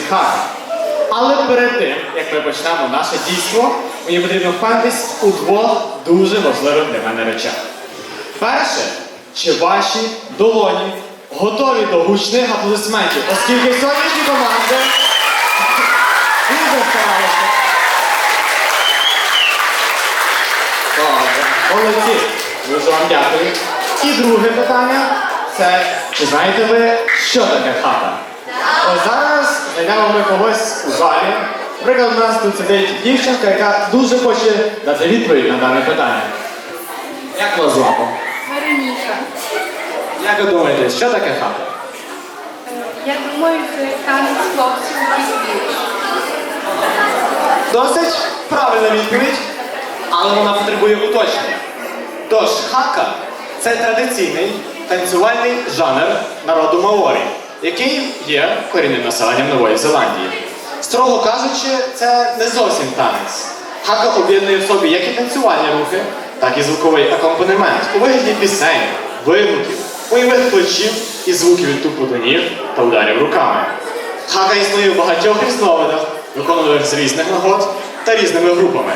виконавці. Але перед тим, як ми почнемо наше дійство, мені потрібно впевнитись у двох дуже важливих для мене речах. Перше, чи ваші долоні готові до гучних аплодисментів, оскільки сьогоднішні команди дуже старалися. Добре, молодці. Дуже вам дякую. І друге питання це чи знаєте ви, що таке хата? Ось зараз знайдемо ми когось у залі. Наприклад, у нас тут сидить дівчинка, яка дуже хоче дати відповідь на дане питання. Як вас звати? Вероніка. Як ви думаєте, що таке хата? Я думаю, це танець хлопців і. Досить правильна відповідь, але вона потребує уточнення. Тож, хака це традиційний танцювальний жанр народу Маорі, який є корінним населенням Нової Зеландії. Строго кажучи, це не зовсім танець. Хака об'єднує в собі як і танцювальні рухи, так і звуковий акомпанемент у вигляді пісень, вигуків, бойових плечів і звуків від тупу та ударів руками. Хака існує в багатьох різновидах, виконуваних з різних нагод та різними групами.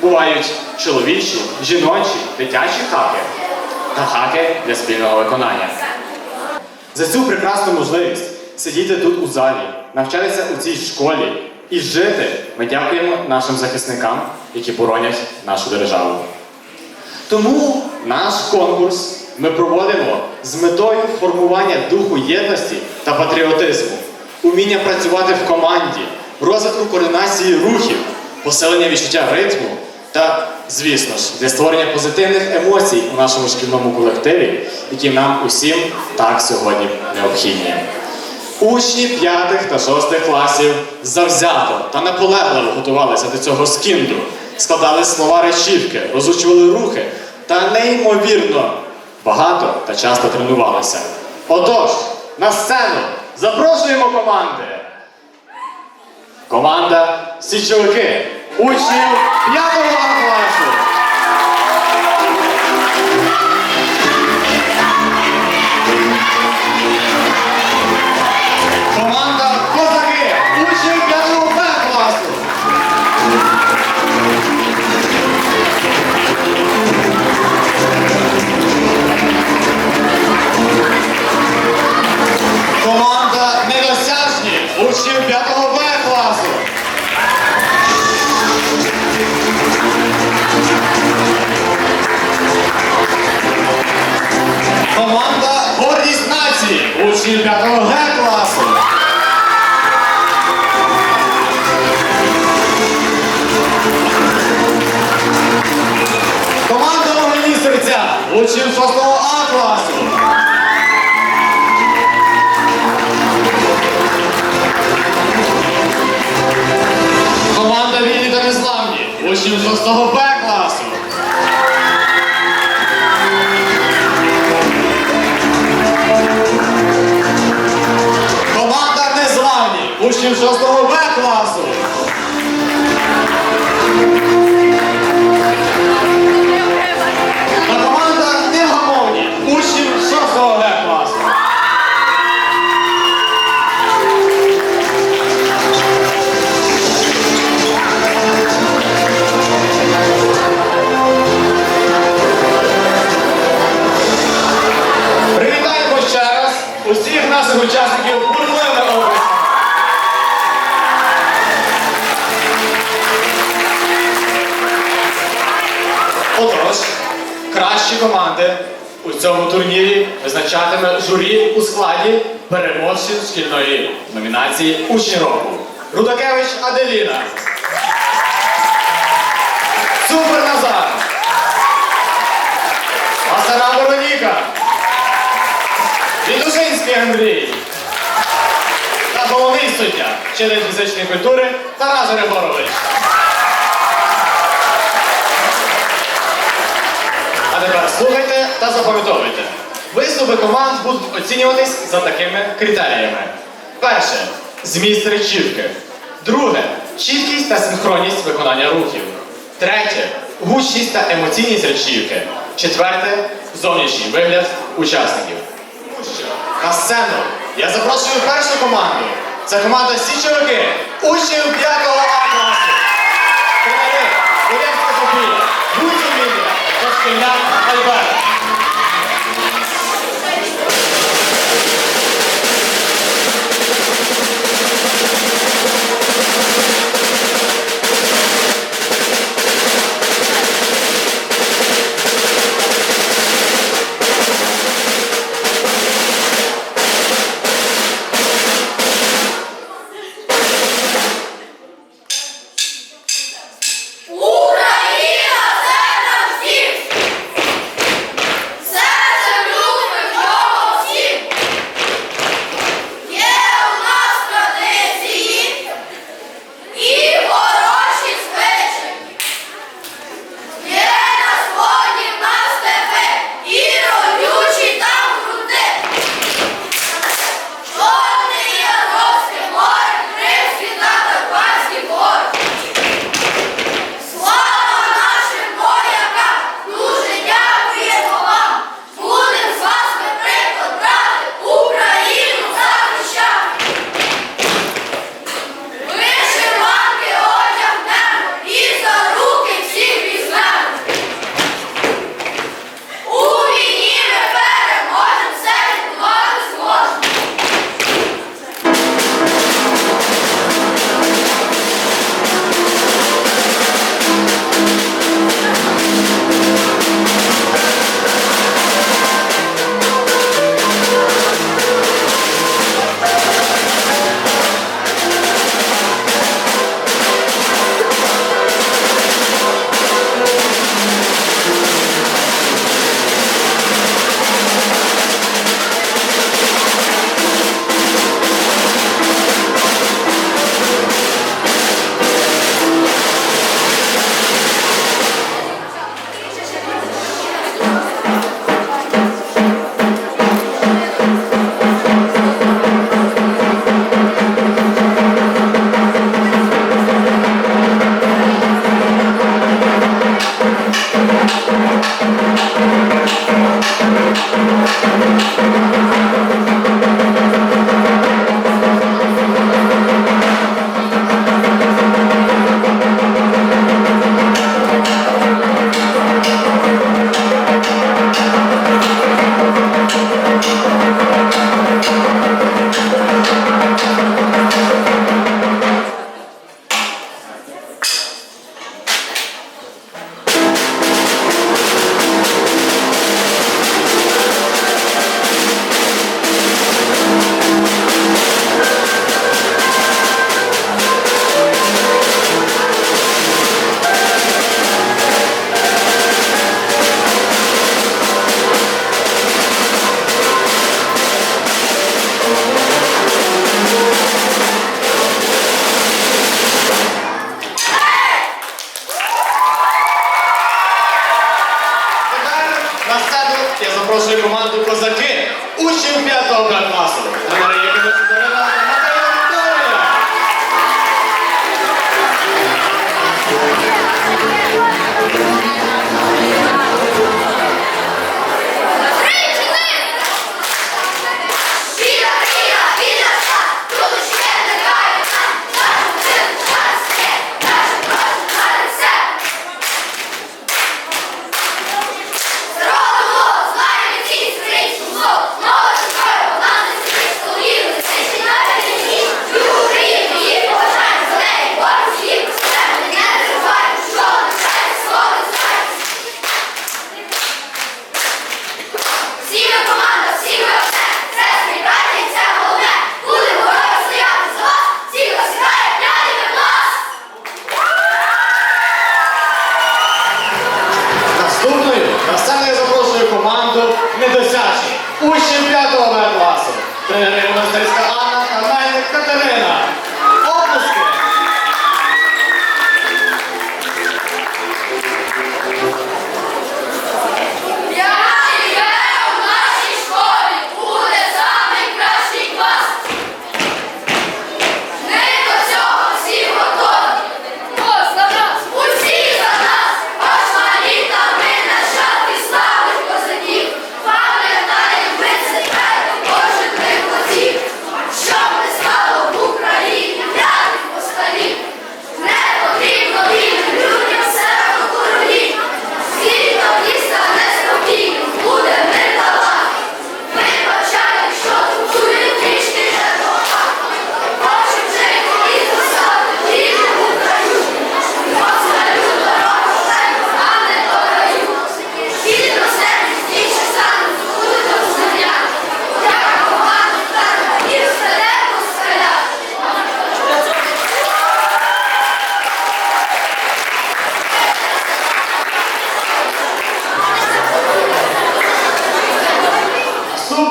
Бувають чоловічі, жіночі, дитячі хаки та хаки для спільного виконання. За цю прекрасну можливість сидіти тут у залі, навчатися у цій школі і жити ми дякуємо нашим захисникам, які боронять нашу державу. Тому наш конкурс ми проводимо з метою формування духу єдності та патріотизму, уміння працювати в команді, розвитку координації рухів, посилення відчуття ритму та, звісно ж, для створення позитивних емоцій у нашому шкільному колективі, які нам усім так сьогодні необхідні. Учні п'ятих та шостих класів завзято та наполегливо готувалися до цього скінду, складали слова речівки, розучували рухи та неймовірно багато та часто тренувалися. Отож, на сцену запрошуємо команди. Команда Січовики, учнів 5 А класу. Кращі команди у цьому турнірі визначатиме журі у складі переможців шкільної номінації Учні року. Рудакевич Аделіна. Супер Назар. Масара Вероніка. Відушинський Андрій. Та головний суддя, вчитель фізичної культури Тарас Григорович. Слухайте та запам'ятовуйте. Виступи команд будуть оцінюватись за такими критеріями. Перше зміст речівки. Друге чіткість та синхронність виконання рухів. Третє гучність та емоційність речівки. Четверте зовнішній вигляд учасників. На сцену я запрошую першу команду Це команда Січовики, учнів 5 А класу. Тренери Гуцул Лілія, and not play.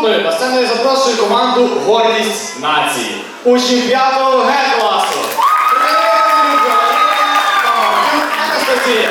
Наступною на запрошую команду Гордість нації. Учнів 5-го Г класу. Привіт!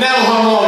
Now I'm harmonica.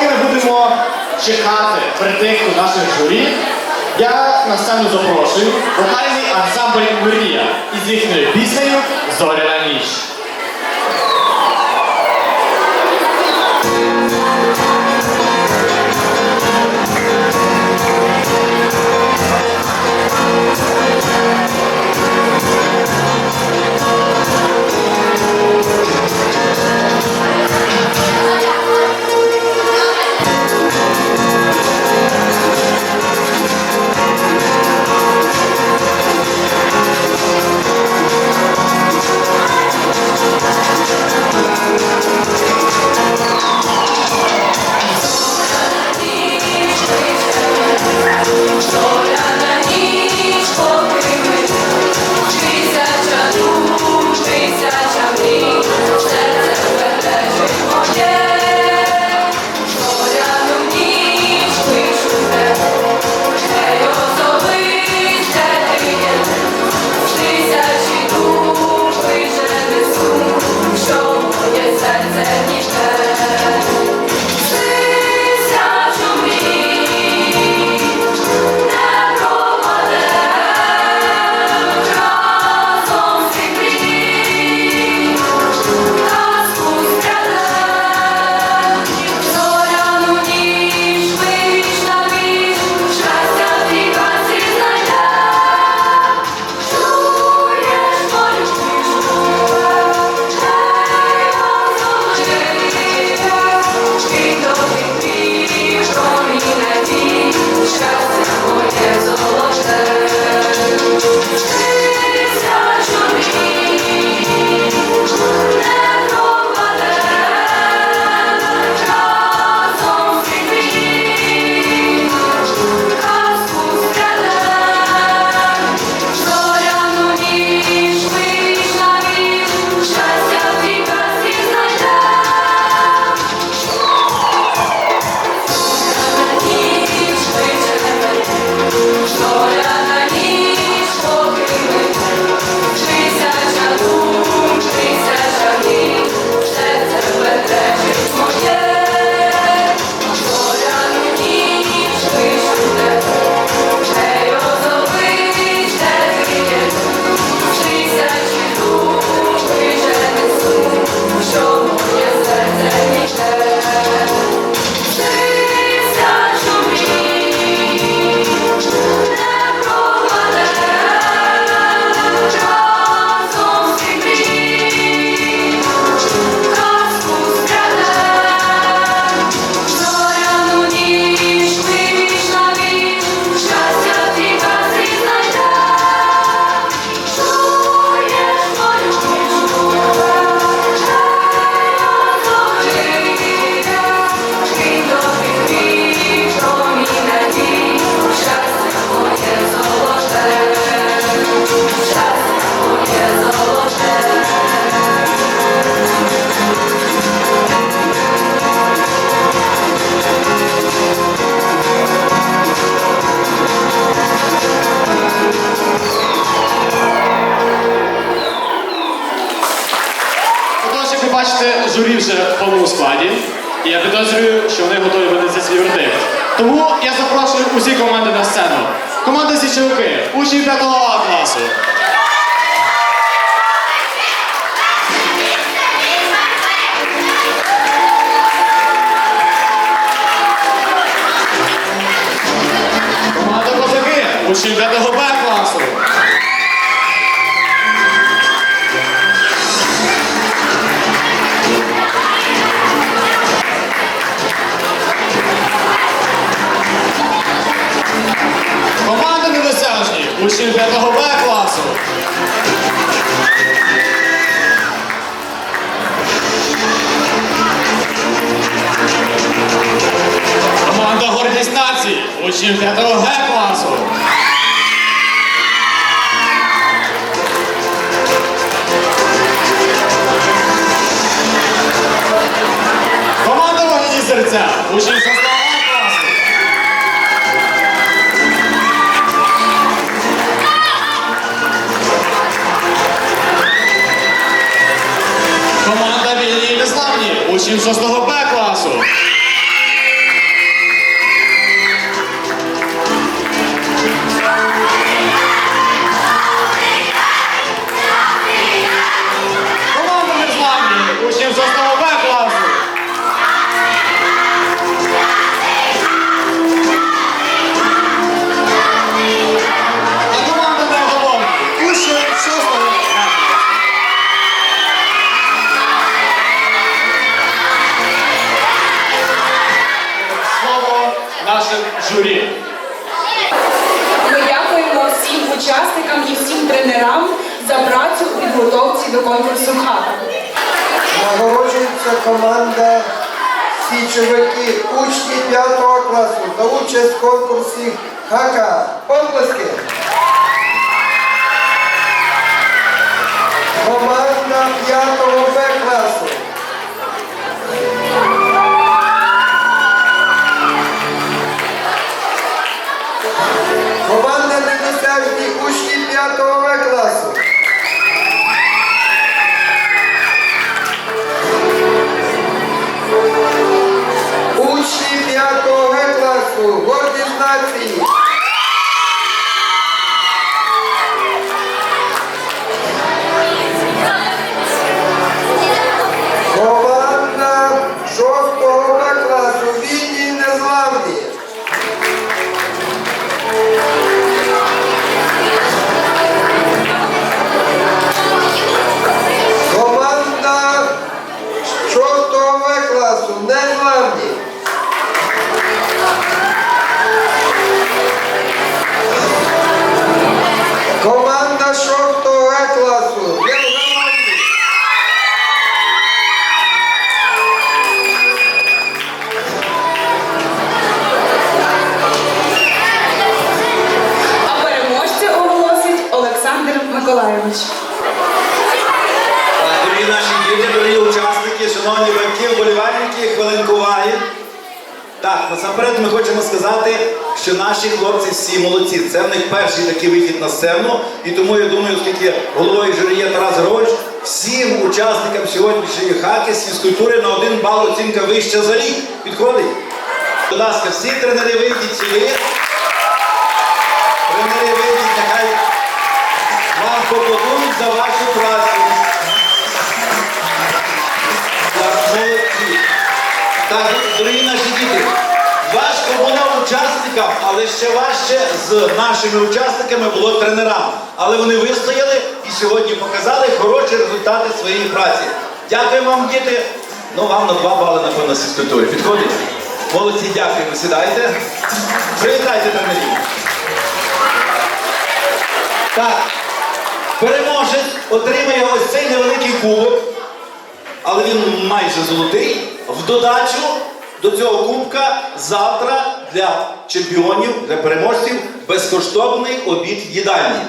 Будемо чекати вердикту наших журі, я на сцену запрошую вокальний ансамбль Мрія із їхньою піснею Зоряна ніч. Отож, Козаки, учні 5 Б класу. Команда недосяжні, учні 5 Б класу. Команда гордість нації, учні 5 Г класу. Учнів 6 Б класу. Січовики, учні 5 класу за участь в конкурсі ХК. Оплески. Команда 5 Б класу. Команда тому я думаю, оскільки головою журі є Тарас Грович, всім учасникам сьогоднішньої хаки з фізкультури на один бал оцінка вища за рік. Підходить? Будь ласка, всі тренери вийдіть сюди. Тренери вийдіть, нехай вам поплодують за вашу працю. Так, дорогі наші діти, важко було учасникам, але ще важче з нашими учасниками було тренерам. Але вони вистояли і сьогодні показали хороші результати своєї праці. Дякую вам, діти. Ну, вам на два бали, напевно, з фізкультури. Підходить? Молодці, дякуємо. Сідайте. Привітайте тренерів. Так, переможець отримає ось цей невеликий кубок але він майже золотий. В додачу до цього кубка завтра для чемпіонів, для переможців безкоштовний обід їдальні.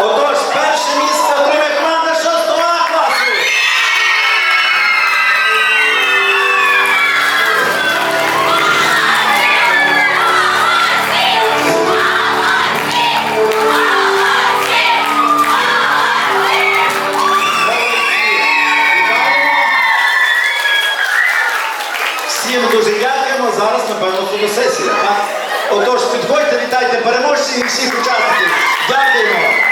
Отож, перше місце отримає команда 6 А класу. Всім дуже дякуємо. Зараз, напевно, фотосесія. Так? Отож, підходьте, вітайте переможців і всіх учасників. Дякуємо.